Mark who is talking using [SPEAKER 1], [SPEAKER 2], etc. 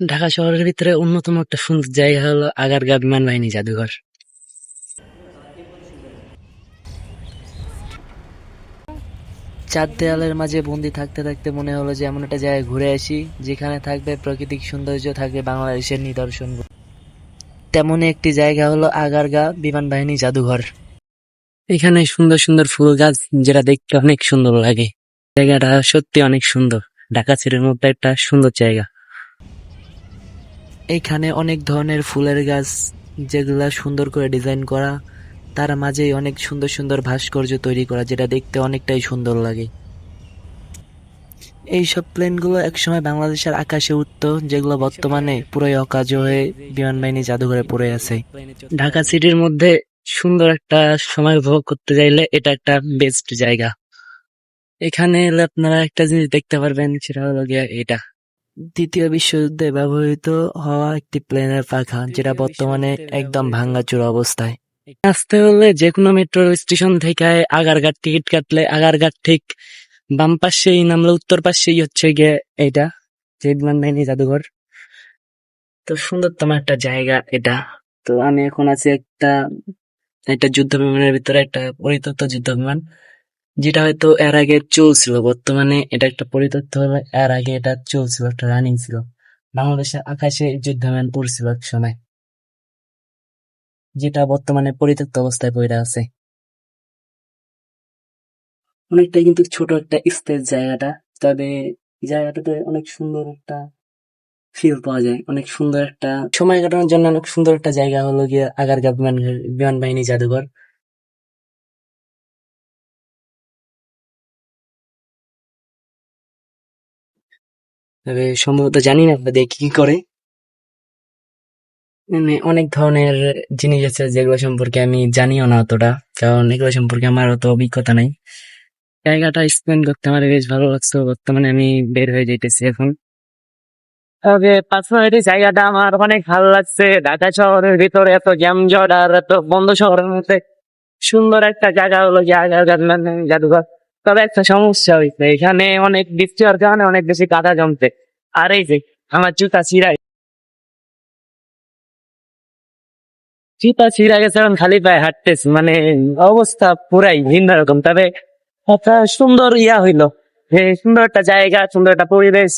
[SPEAKER 1] ঢাকা শহরের ভিতরে অন্যতম একটা সুন্দর জায়গা হলো আগারগা বিমান বাহিনী জাদুঘর। চার দেয়ালের মাঝে বন্দি থাকতে থাকতে মনে হলো যে এমন একটা জায়গায় ঘুরে আসি যেখানে থাকবে প্রাকৃতিক সৌন্দর্য থাকবে বাংলাদেশের নিদর্শন। তেমনই একটি জায়গা হলো আগারগা বিমান বাহিনী জাদুঘর। এখানে সুন্দর সুন্দর ফুল গাছ যেটা দেখতে অনেক সুন্দর লাগে। জায়গাটা সত্যি অনেক সুন্দর। ঢাকা সিটির মধ্যে একটা সুন্দর জায়গা। এখানে অনেক ধরনের ফুলের গাছ যেগুলা সুন্দর করে ডিজাইন করা, তার মাঝেই অনেক সুন্দর সুন্দর ভাস্কর্য তৈরি করা, যেটা দেখতে অনেকটাই সুন্দর লাগে। এইসব প্লেনগুলো একসময় বাংলাদেশের আকাশে উঠতো, যেগুলো বর্তমানে পুরোই অকাজ হয়ে বিমান বাহিনী জাদুঘরে পড়ে আছে। ঢাকা সিটির মধ্যে সুন্দর একটা সময় উপভোগ করতে চাইলে এটা একটা বেস্ট জায়গা। এখানে এলে আপনারা একটা জিনিস দেখতে পারবেন, সেটা হলো গিয়া এটা। দ্বিতীয় বিশ্বযুদ্ধে ব্যবহৃত হওয়া একটি প্লেনের পাখা যেটা বর্তমানে একদম ভাঙ্গাচুর অবস্থায়। আসতে হলে যে কোনো মেট্রো স্টেশন থেকে আগারঘাট টিকিট কাটলে আগারঘাট ঠিক বাম পাশেই নামলে উত্তর পাশেই হচ্ছে গিয়ে এইটা যে বিমান বাহিনী জাদুঘর। তো সুন্দরতম একটা জায়গা এটা। তো আমি এখন আছি একটা একটা যুদ্ধ বিমানের ভিতরে একটা পরিত্যক্ত যুদ্ধ বিমান যেটা হয়তো এর আগে চলছিল, বর্তমানে এটা একটা পরিত্যক্ত হলে এর আগে এটা চলছিল, একটা রানিং ছিল। বাংলাদেশের আকাশে যুদ্ধ বিমান উড়ছিল এক সময়, যেটা বর্তমানে পরিত্যক্ত অবস্থায় পড়ে আছে। অনেকটা কিন্তু ছোট একটা স্পেস জায়গাটা, তবে জায়গাটাতে অনেক সুন্দর একটা ফিল পাওয়া যায়। অনেক সুন্দর একটা সময় কাটানোর জন্য অনেক সুন্দর একটা জায়গা হলো গিয়ে আগারগা বিমান বিমান বাহিনী জাদুঘর। তবে সম্ভবত জানি না আপনাদের কি করে। মানে অনেক ধরনের জিনিস আছে যেগুলো সম্পর্কে আমি জানিও না অতটা, কারণ এগুলো সম্পর্কে আমার অত অভিজ্ঞতা নাই। জায়গাটা স্পেন্ড করতে আমার বেশ ভালো লাগছে, বর্তমানে আমি বের হয়ে যাইতেছি এখন। তবে পার্সোনালি জায়গাটা আমার অনেক ভালো লাগছে, ঢাকা শহরের ভিতরে এত জ্যামজট আর এত বন্ধ শহরের মধ্যে। সুন্দর একটা জায়গা হলো জাদুঘর। তবে একটা সমস্যা হয়েছে এখানে অনেক বৃষ্টি হওয়ার কারণে অনেক বেশি কাদা জমতে আর এই যে, আমার জুতা জুতা ছিঁড়া গেছে, এখন খালি পায়ে হাঁটতেছি মানে অবস্থা পুরাই ভিন্ন রকম। তবে একটা সুন্দর ইয়া হইল সুন্দর একটা জায়গা, সুন্দর একটা পরিবেশ।